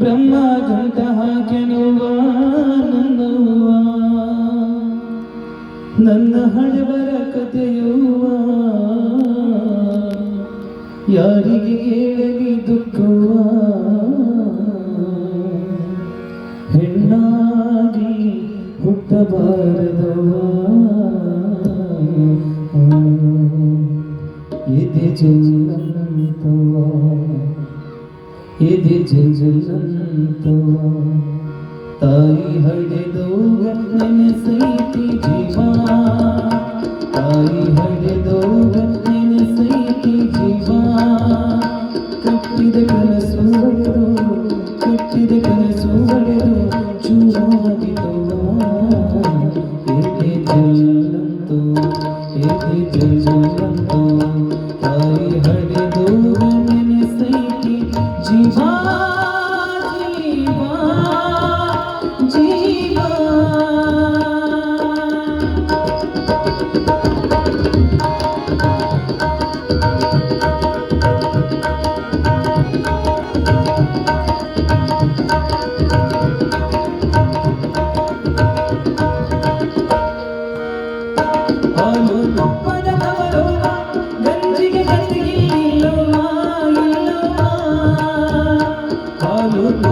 ಬ್ರಹ್ಮಗಂತಹ ಕೆನುವ ನನ್ನವ್ವ ನನ್ನ ಹಳೆವರ ಕಥೆಯುವ. ಯಾರಿಗೆ ಹೇಳಲಿ ದುಃಖವ. ಹೆಣ್ಣಾಗಿ ಹುಟ್ಟಬಾರದವ ಇದೆ ಜೀವನಂತವ ఇది జింజంతో తాయి హడదోగ నినసైతి జీవా తాయి హడదోగ నినసైతి జీవా కట్టిద కనసు వడదు కట్టిద కనసు వడదు చూడాది తోవా ఇది జింజంతో ఇది జింజంతో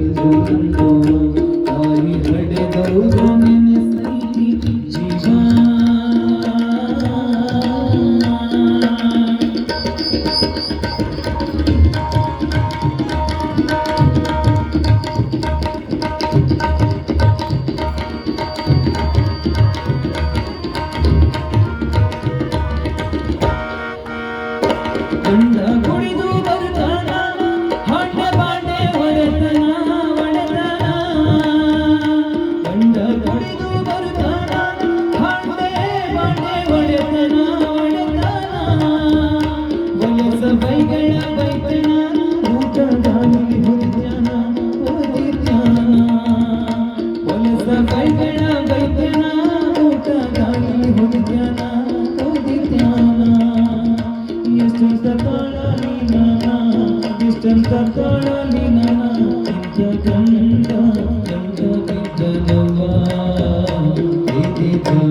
ಿಂದು ತಾಯಿ ಹಡೆದೌದು ನಿನ್ನ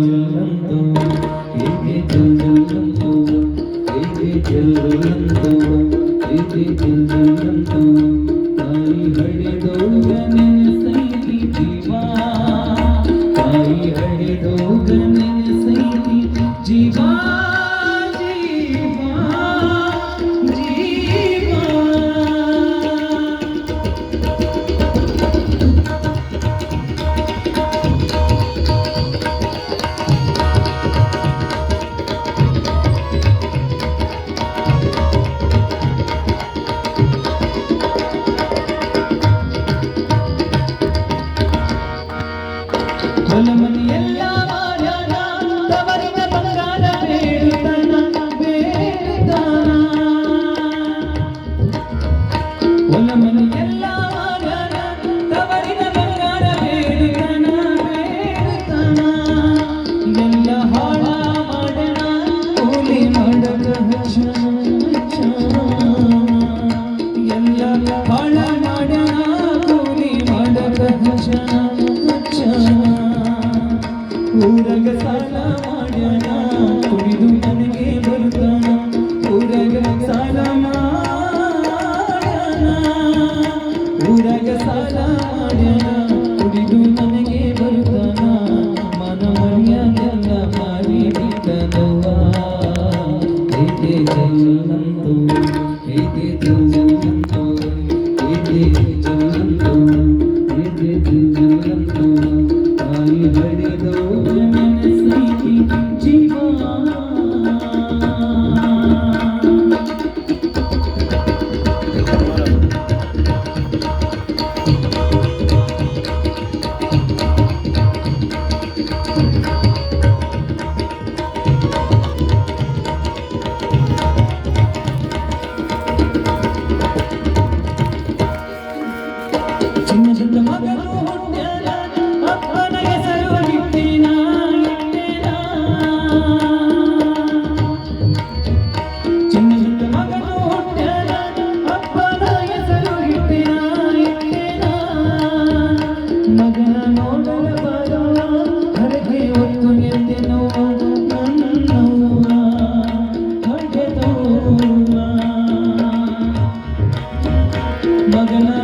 జల్లంతో ఏకే జల్లంతో ఏకే జల్లంతో Olha, ಮಗನ